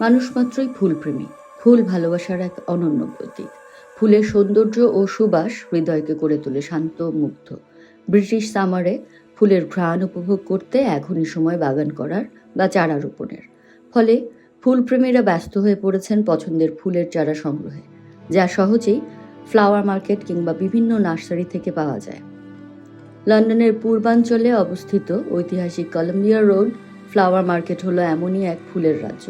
মানুষ মাত্রই ফুলপ্রেমী। ফুল ভালোবাসার এক অনন্য প্রতীক। ফুলের সৌন্দর্য ও সুবাস হৃদয়কে করে তোলে শান্ত, মুগ্ধ। ব্রিটিশ সামারে ফুলের ঘ্রাণ উপভোগ করতে এখনই সময় বাগান করার বা চারা রোপণের। ফলে ফুলপ্রেমীরা ব্যস্ত হয়ে পড়েছেন পছন্দের ফুলের চারা সংগ্রহে, যা সহজেই ফ্লাওয়ার মার্কেট কিংবা বিভিন্ন নার্সারি থেকে পাওয়া যায়। লন্ডনের পূর্বাঞ্চলে অবস্থিত ঐতিহাসিক কলম্বিয়া রোড ফ্লাওয়ার মার্কেট হলো এমনই এক ফুলের রাজ্য।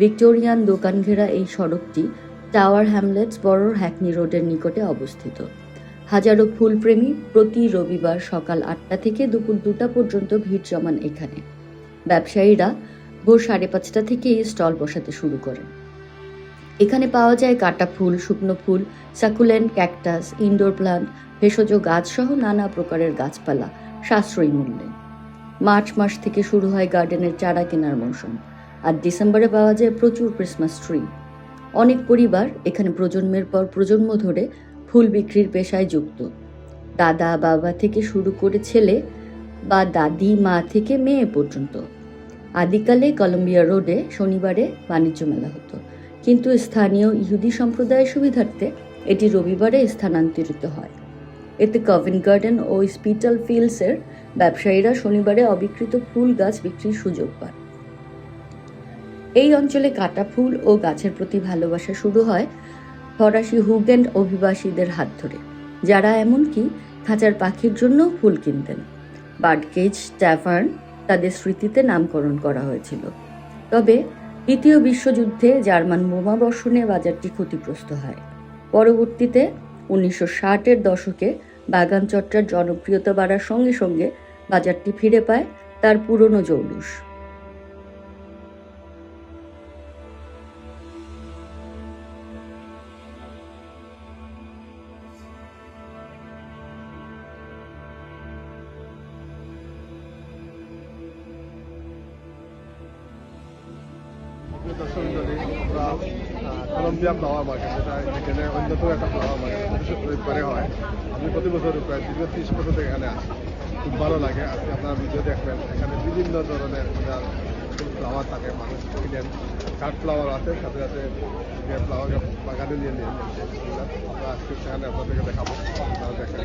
ভিক্টোরিয়ান দোকান ঘেরা এই সড়কটি টাওয়ার হ্যামলেটস বড় হ্যাকনি রোডের নিকটে অবস্থিত। হাজারো ফুলপ্রেমী প্রতি রবিবার সকাল আটটা থেকে দুপুর দুটা পর্যন্ত ভিড় জমান এখানে। ব্যবসায়ীরা ভোর সাড়ে পাঁচটা থেকেই স্টল বসাতে শুরু করেন। এখানে পাওয়া যায় কাটা ফুল, শুকনো ফুল, সাকুলেন্ট ক্যাকটাস, ইনডোর প্লান্ট, ভেষজ গাছ সহ নানা প্রকারের গাছপালা, সাশ্রয়ী মূল্যে। মার্চ মাস থেকে শুরু হয় গার্ডেনের চারা কেনার মৌসুম। আর ডিসেম্বরে পাওয়া যায় প্রচুর ক্রিসমাস ট্রি অনেক পরিবার এখানে প্রজন্মের পর প্রজন্ম ধরে ফুল বিক্রির পেশায় যুক্ত। দাদা, বাবা থেকে শুরু করে ছেলে বা দাদি, মা থেকে মেয়ে পর্যন্ত। আদিকালে কলম্বিয়া রোডে শনিবারে বাণিজ্য মেলা হতো। কিন্তু স্থানীয় ইহুদি সম্প্রদায়ের সুবিধার্থে এটি রবিবারে স্থানান্তরিত হয়। এতে কভেন গার্ডেন ও স্পিটাল ফিল্ডসের ব্যবসায়ীরা শনিবারে অবিকৃত ফুল গাছ বিক্রির সুযোগ পান। এই অঞ্চলে কাটা ফুল ও গাছের প্রতি ভালোবাসা শুরু হয় ফরাসি হুগেন্ড অভিবাসীদের হাত ধরে। যারা এমনকি খাঁচার পাখির জন্য ফুল কিনতেন। বার্ডকেজ, ট্যাভার্ন তাদের স্মৃতিতে নামকরণ করা হয়েছিল। তবে দ্বিতীয় বিশ্বযুদ্ধে জার্মান বোমা বর্ষণে বাজারটি ক্ষতিগ্রস্ত হয়। পরবর্তীতে উনিশশো ষাটের দশকে বাগান চর্চার জনপ্রিয়তা বাড়ার সঙ্গে সঙ্গে বাজারটি ফিরে পায় তার পুরনো জৌলুস। আমরা আহ, কলম্বিয়া ফ্লাওয়ার মার্কেট যেটা এখানে অন্যতম একটা ফ্লাওয়ার মার্কেট প্রতি রবিবারে হয় আমি প্রতি বছর প্রায় দীর্ঘ ত্রিশ বছর এখানে আসি খুব ভালো লাগে আজকে আপনারা ভিডিও দেখবেন এখানে বিভিন্ন ধরনের আপনার ফ্লাওয়ার থাকে মানুষ কিনেন। কাঠ ফ্লাওয়ার আছে সাথে সাথে ফ্লাওয়ার বাগানে নিয়ে নিয়ে আমরা আজকে সেখানে আপনাদেরকে দেখাবো। আপনারা দেখেন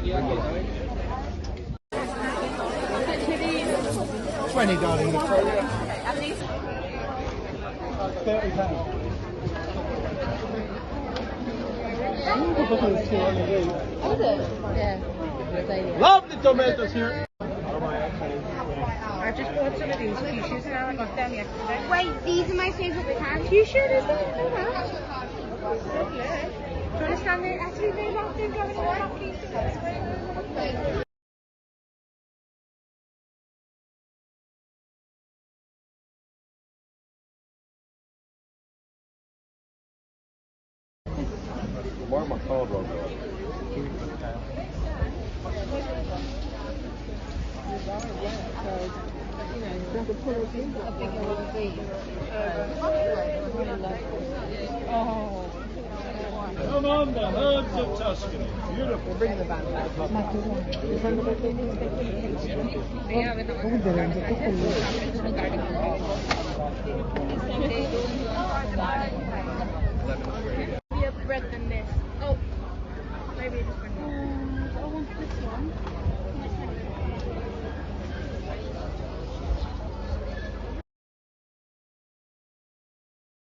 Twenty, darling. 30 pounds. Is it? Tomatoes here. I just bought some of these t-shirts and I got them yesterday. Wait, these are my favourite t-shirts. you understand? Actually, they're not going to Why am I card rolled Come on, the herds of Tuscany. Beautiful. We're the van